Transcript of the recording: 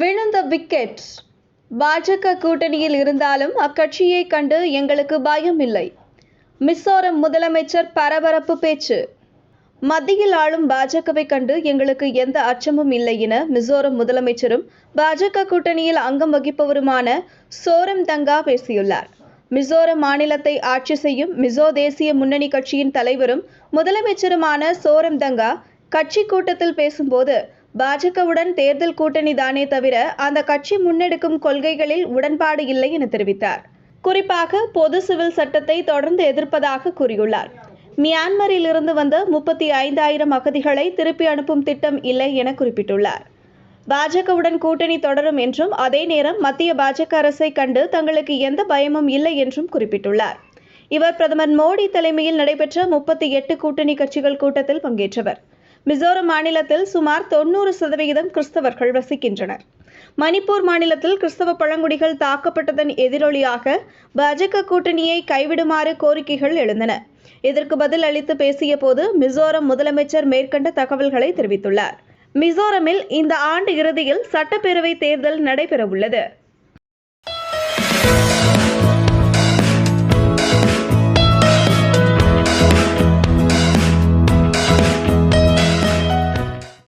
விழுந்த விக்கெட் பாஜக கூட்டணியில் இருந்தாலும் அக்கட்சியை கண்டு எங்களுக்கு பயம் இல்லை மிசோரம் முதலமைச்சர் பரபரப்பு பேச்சு. மத்தியில் ஆளும் பாஜகவை கண்டு எங்களுக்கு எந்த அச்சமும் இல்லை என மிசோரம் முதலமைச்சரும் பாஜக கூட்டணியில் அங்கம் வகிப்பவருமான சோரம் தங்கா பேசியுள்ளார். மிசோரம் மாநிலத்தை ஆட்சி செய்யும் மிசோ தேசிய முன்னணி கட்சியின் தலைவரும் முதலமைச்சருமான சோரம் தங்கா கட்சி கூட்டத்தில் பேசும்போது பாஜகவுடன் தேர்தல் கூட்டணி தானே தவிர அந்த கட்சி முன்னெடுக்கும் கொள்கைகளில் உடன்பாடு இல்லை என தெரிவித்தார். குறிப்பாக பொது சிவில் சட்டத்தை தொடர்ந்து எதிர்ப்பதாக கூறியுள்ளார். மியான்மரில் இருந்து வந்த முப்பத்தி ஐந்தாயிரம் அகதிகளை திருப்பி அனுப்பும் திட்டம் இல்லை என குறிப்பிட்டுள்ளார். பாஜகவுடன் கூட்டணி தொடரும் என்றும் அதே நேரம் மத்திய பாஜக அரசை கண்டு தங்களுக்கு எந்த பயமும் இல்லை என்றும் குறிப்பிட்டுள்ளார். இவர் பிரதமர் மோடி தலைமையில் நடைபெற்ற முப்பத்தி எட்டு கூட்டணி கட்சிகள் கூட்டத்தில் பங்கேற்றவர். மிசோரம் மாநிலத்தில் சுமார் தொண்ணூறு சதவிகிதம் கிறிஸ்தவர்கள் வசிக்கின்றனர். மணிப்பூர் மாநிலத்தில் கிறிஸ்தவ பழங்குடிகள் தாக்கப்பட்டதன் எதிரொலியாக பாஜக கூட்டணியை கைவிடுமாறு கோரிக்கைகள் எழுந்தன. இதற்கு பதில் அளித்து பேசிய போது மிசோரம் முதலமைச்சர் மேற்கண்ட தகவல்களை தெரிவித்துள்ளார். மிசோரமில் இந்த ஆண்டு இறுதியில் சட்டப்பேரவை தேர்தல் நடைபெறவுள்ளது.